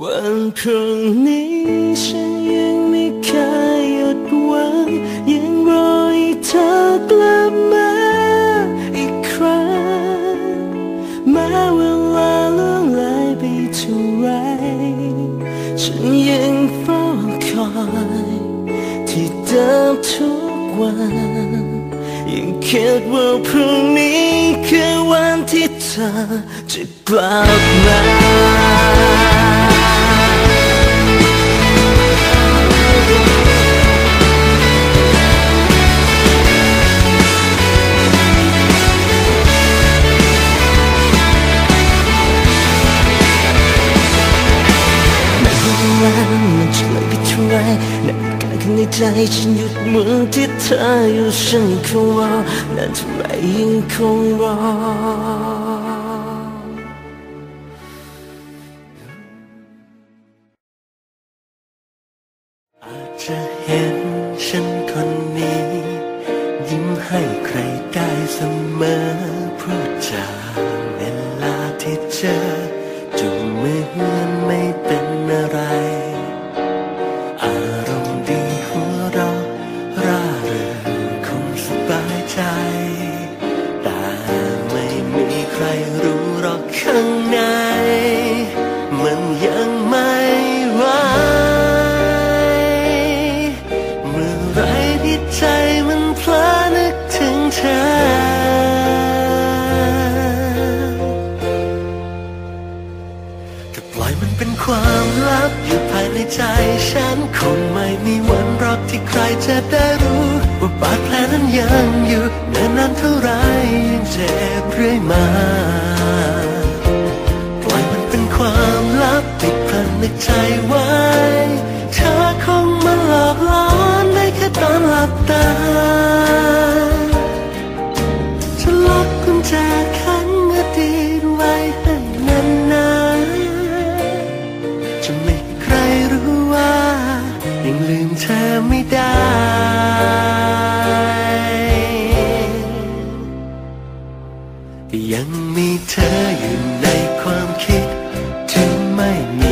วันพรุ่งนี้ฉันยังไม่เคยหยุดหวังยังรอให้เธอกลับมาอีกครั้งแม้เวลาล่วงเลยไปเท่าไรฉันยังเฝ้าคอยที่เดิมทุกวันยังคิดว่าพรุ่งนี้คือวันที่เธอจะกลับมา ไรในกายข้างในใจฉันหยุดเหมื่อที่เธออยู่ฉันคงรอนานเท่าไรยังคงรออาจจะเห็นฉันคนนี้ ยิ้มให้ใครได้เสมอเพูดจากเวลาที่เจอ ข้างใน มันยังไม่ไหวเมื่อไรที่ใจมันเพลอนึกถึงเธอก็ปล่อยมันเป็นความลับอยู่ภายในใจฉันคงไม่มีวันรอกที่ใครจะได้รู้ ว่าบาดแผลนั้นยังอยู่เนิ่นนานเท่าไร ติดพันในใจไว้ เธอคงมาหลอกหลอนได้แค่ตอนหลับตาจะล็อกกุญแจขังอดีตไว้ให้นานๆจะไม่ให้ใครรู้ว่า ยังลืมเธอไม่ได้ยังมีเธออยู่ในความคิด ถึงไม่มี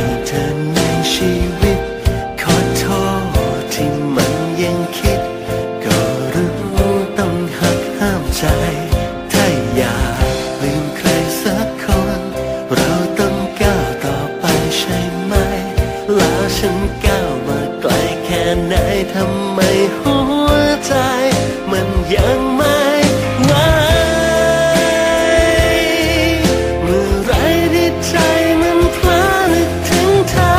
ฉันก้าวมาไกลแค่ไหนทำไมหัวใจ มันยังไม่ไหวเมื่อไรที่ใจมันพลาดนึกถึงเธอ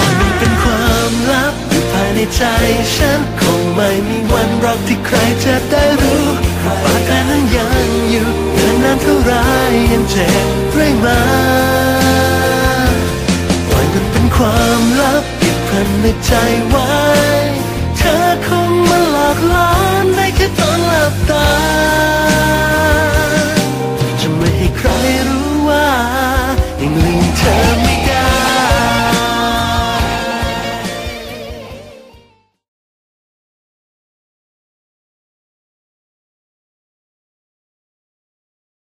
มันเป็นความลับอยู่ภายในใจฉันคงไม่มีวันรอกที่ใครจะได้รู้ว่าบาดแผลนั้นยังอยู่เดินนานเท่าไรยังเจ็บเรื่อยมา ม่ใจไว้ เธอคงมาหลอกล้อได้แค่ตอนหลับตา จะไม่ให้ใครรู้ว่า